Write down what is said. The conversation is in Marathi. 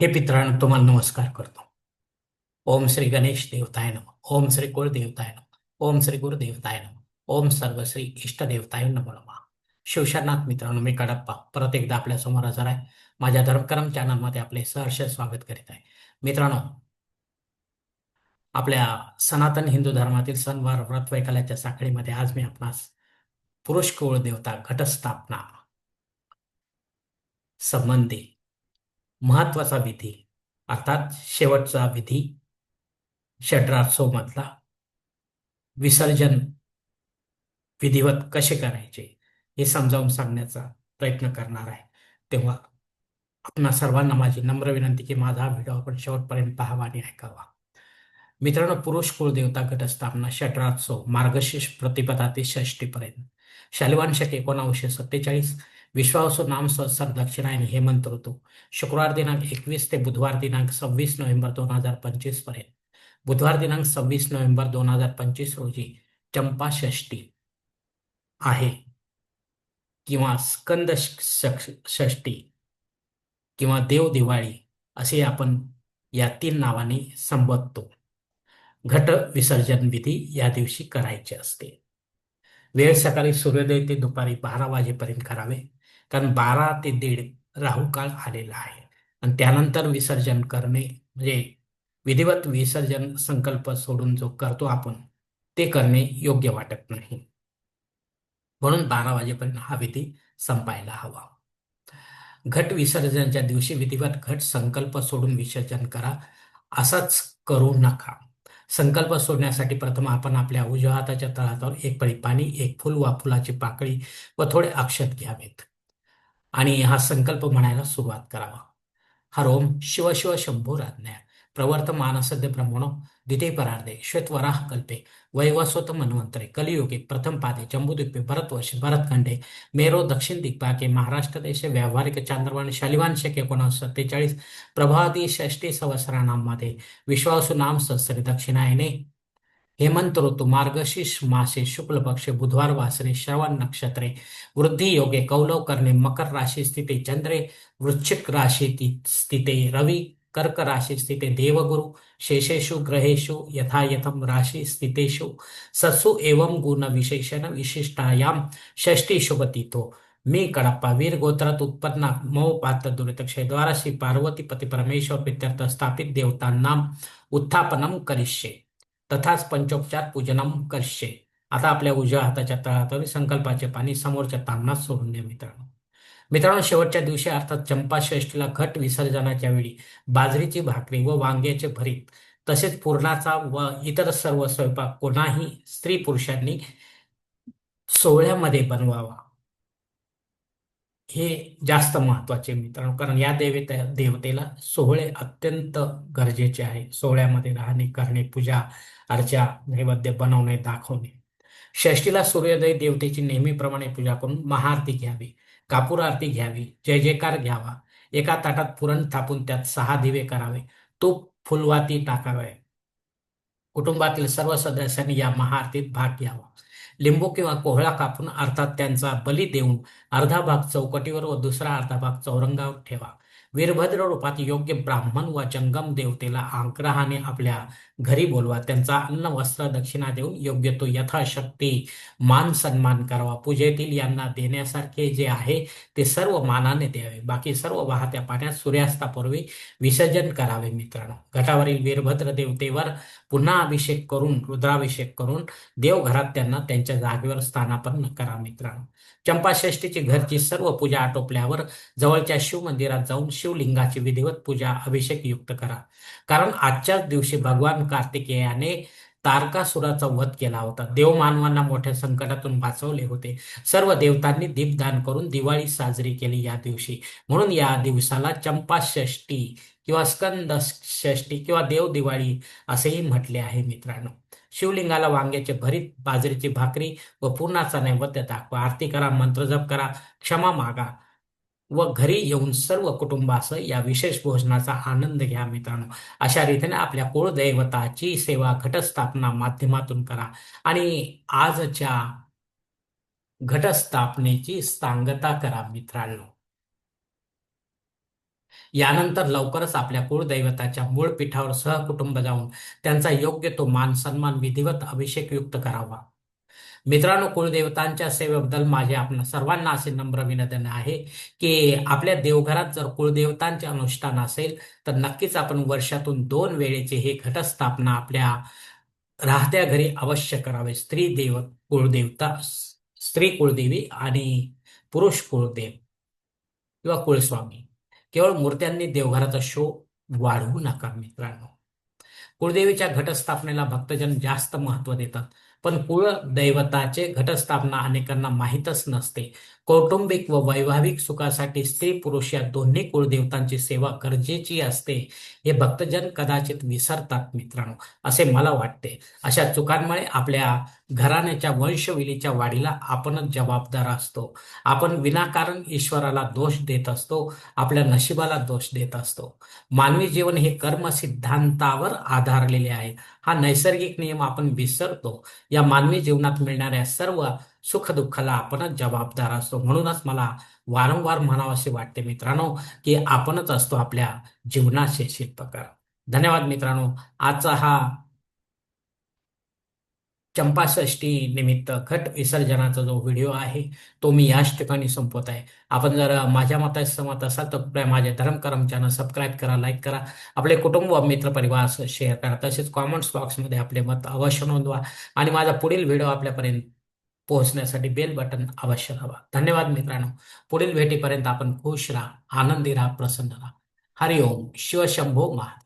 हे पित्रांनो तुम्हाला नमस्कार करतो. ओम श्री गणेश देवताय नम ओम श्री कुळ देवताय नम ओम श्री गुरु देवताय नम ओम सर्व श्री इष्ट देवताय नमो शिवशरनाथ मित्रांनो मी कडप्पा परत एकदा आपल्यासमोर हजर आहे. माझ्या धर्मकरम चॅनलमध्ये आपले सहर्ष स्वागत करीत आहे. मित्रांनो आपल्या सनातन हिंदू धर्मातील सणवार व्रत वैकल्याच्या साखळीमध्ये आज मी आपणास पुरुष कुळ देवता घटस्थापना संबंधी महत्त्वाचा विधी. अर्थात शेवटचा विधी षड्रासो मधला विसर्जन विधिवत कसे करायचे हे समजावून सांगण्याचा प्रयत्न करणार आहे. तेव्हा आपणा सर्वांना माझी नम्र विनंती की माझा हा व्हिडिओ आपण शेवटपर्यंत पाहावा आणि ऐकावा. मित्रांनो पुरुष कुलदेवता घटस्थापना षड्रासो मार्गशीर्ष प्रतिपदा ते षष्टीपर्यंत. शालिवान शक एकोणावीसशे सत्तेचाळीस विश्वासू नाम संवत्सर दक्षिणायन हेमंत ऋतू शुक्रवार दिनांक एकवीस ते बुधवार दिनांक सव्वीस नोव्हेंबर दोन हजार पंचवीसपर्यंत। बुधवार दिनांक सव्वीस नोव्हेंबर दोन हजार पंचवीस रोजी चंपा षष्टी आहे किंवा स्कंद षष्टी किंवा देव दिवाळी असे आपण या तीन नावाने संबोधतो. घट विसर्जन विधी या दिवशी करायची असते. वेळ सकाळी सूर्योदय ते दुपारी बारा वाजेपर्यंत करावे. कारण बारा ते दीड राहू काळ आलेला आहे. आणि त्यानंतर विसर्जन करणे म्हणजे विधिवत विसर्जन संकल्प सोडून जो करतो आपण ते करणे योग्य वाटत नाही. म्हणून बारा वाजेपर्यंत हा विधी संपायला हवा. घट विसर्जनाच्या दिवशी विधिवत घट संकल्प सोडून विसर्जन करा. असाच करू नका. संकल्प सोडण्यासाठी प्रथम आपण आपल्या उजव्या हाताच्या तळावर एक पळी पाणी एक फुल वा फुलाची पाकळी व थोडे अक्षत घ्यावेत. आणि हा संकल्प म्हणायला सुरुवात करावा. हर ओम शिव शिव शंभू राज्ञा. प्रवर्त मानसद्य ब्रह्मणो द्वितीय परार्धे श्वेतवराह कल्पे वैवस्वत मन्वंतरे कलियुगे प्रथम पादे जम्बुद्वीपे भरतवर्षे भरतखंडे मेरो दक्षिण दिग्भागे महाराष्ट्र देश व्यावहारिक चांद्रवाण शालिवान शक एकोणीसशे सत्तेचाळीस प्रभादी षष्टी सहस्रानामध्ये विश्वासू नाम सहस्री दक्षिणायने हेमंत ऋतू मार्गशीर्ष मासे शुक्ल पक्ष बुधवार वासरे श्रवण नक्षत्रे वृद्धी योगे कौलव करणे मकर राशी स्थिते चंद्रे वृश्चिक राशी स्थिते रवी कर्क राशी स्थिते देवगुरु शेषेषु ग्रहेषु यथायथम राशी स्थितेषु सत्सु एवं गुण विशेषण विशिष्टायाम षष्टी शुभतीतो मी कडप्पा वीर गोत्रात उत्पन्न मऊ पात्र दुरित श्री पार्वती पती परमेश्वर पित्यर्थ स्थापित देवतांना उत्थापनम करिष्ये। तथाच पंचोपचार पूजनम करशे आता आपल्या उजव्या हाताच्या तळातरी संकल्पाचे पाणी समोरच्या तांबणात सोडून द्या मित्रांनो. मित्रांनो शेवटच्या दिवशी अर्थात चंपा घट विसर्जनाच्या वेळी बाजरीची भाकरी व वांग्याचे भरीत तसेच पूर्णाचा व इतर सर्व स्वयंपाक कोणाही स्त्री पुरुषांनी सोहळ्यामध्ये बनवावा. हे जास्त महत्त्वाचे मित्रांनो. कारण या देवते देवतेला सोहळे अत्यंत गरजेचे आहे. सोहळ्यामध्ये राहणे करणे पूजा अर्चा नैवेद्य बनवणे दाखवणे. षष्टीला सूर्योदय देवतेची नेहमीप्रमाणे पूजा करून महाआरती घ्यावी कापूर आरती घ्यावी जय जयकार घ्यावा. एका ताटात पुरण थापून त्यात सहा दिवे करावे. तूप फुलवाती टाकावे. कुटुंबातील सर्व सदस्यांनी या महाआरतीत भाग घ्यावा. लिंबू किंवा कोहळा कापून अर्थात त्यांचा बली देऊन अर्धा भाग चौकटीवर व दुसरा अर्धा भाग चौरंगावर ठेवा. वीरभद्र रूपात योग्य ब्राह्मण व जंगम देवतेला आग्रहाने आपल्या घरी बोलवा. त्यांचा अन्न वस्त्र दक्षिणा देऊन योग्य तो यथाशक्ती मान सन्मान करावा. पूजेतील यांना देण्यासारखे जे आहे ते सर्व मानाने द्यावे. बाकी सर्व वाहत्या पाण्यात सूर्यास्तापूर्वी विसर्जन करावे मित्रांनो. घटावरील वीरभद्र देवतेवर पुन्हा अभिषेक करून रुद्राभिषेक करून देवघरात त्यांना त्यांच्या जागेवर स्थानापन्न करा मित्रांनो. चंपाषष्टीची घरची सर्व पूजा आटोपल्यावर जवळच्या शिव मंदिरात जाऊन शिवलिंगाची विधिवत पूजा अभिषेक युक्त करा. कारण आजच्याच दिवशी भगवान कार्तिकेयाने तारकासुराचा वध केला होता. देव मानवांना मोठ्या संकटातून वाचवले होते. सर्व देवतांनी दीपदान करून दिवाळी साजरी केली या दिवशी. म्हणून या दिवसाला चंपा षष्टी किंवा स्कंद षष्टी किंवा देव दिवाळी असेही म्हटले आहे मित्रांनो. शिवलिंगाला वांग्याचे भरीत बाजरीची भाकरी व पूर्णाचा नैवेद्य दाखवा. आरती करा मंत्रजप करा क्षमा मागा. व घरी येऊन सर्व कुटुंबासह या विशेष भोजनाचा आनंद घ्या मित्रांनो. अशा रीतीने आपल्या कुळदैवताची सेवा घटस्थापना माध्यमातून करा. आणि आजच्या घटस्थापनेची सांगता करा मित्रांनो. यानंतर लवकरच आपल्या कुळदैवताच्या मूळ पीठावर सहकुटुंब जाऊन त्यांचा योग्य तो मान सन्मान विधिवत अभिषेक युक्त करावा. मित्रांनो कुळदेवतांच्या सेवेबद्दल माझे आपण सर्वांना असे नम्र विनंती आहे की आपल्या देवघरात जर कुळदेवतांचे अनुष्ठान असेल तर नक्कीच आपण वर्षातून दोन वेळेचे हे घटस्थापना आपल्या राहत्या घरी अवश्य करावे. स्त्री देव कुळदेवता स्त्री कुळदेवी आणि पुरुष कुळदेव किंवा कुळस्वामी केवळ मूर्त्यांनी देवघराचा शो वाढवू नका मित्रांनो. कुळदेवीच्या घटस्थापनेला भक्तजन जास्त महत्त्व देतात. पण कुळदैवताचे घटस्थापना अनेकांना माहीतच नसते. कौटुंबिक व वैवाहिक सुखासाठी स्त्री पुरुष या दोन्ही कुळदेवतांची सेवा गरजेची असते हे भक्तजन कदाचित विसरतात मित्रांनो असे मला वाटते. अशा चुकांमुळे आपल्या घराण्याच्या वंशविलीच्या वाढीला आपणच जबाबदार असतो. आपण विनाकारण ईश्वराला दोष देत असतो आपल्या नशिबाला दोष देत असतो. मानवी जीवन हे कर्म सिद्धांतावर आधारलेले आहे. हा नैसर्गिक नियम आपण विसरतो. या मानवी जीवनात मिळणाऱ्या सर्व सुखदुःखाला आपणच जबाबदार असतो. म्हणूनच मला वारंवार म्हणावंसे वाटते मित्रांनो की आपणच असतो आपल्या जीवनाचे शिल्पकार. धन्यवाद मित्रांनो. आजचा हा चंपाषष्ठी निमित्त घट विसर्जनाचा जो व्हिडिओ आहे तो मी याच ठिकाणी संपवत आहे. आपण जर माझ्या मता सहमत असाल तर कृपया माझे धर्मकरम चॅनल सबस्क्राईब करा लाईक करा. आपले कुटुंब व मित्र परिवार शेअर करा. तसेच कॉमेंट्स बॉक्समध्ये आपले मत अवश्य नोंदवा. आणि माझा पुढील व्हिडिओ आपल्यापर्यंत पोहोचण्यासाठी बेल बटन अवश्य दाबा धन्यवाद मित्रांनो. पुढील भेटीपर्यंत आपण खुश राहा आनंदी राहा प्रसन्न राहा. हरिओम. शिवशंभो महा.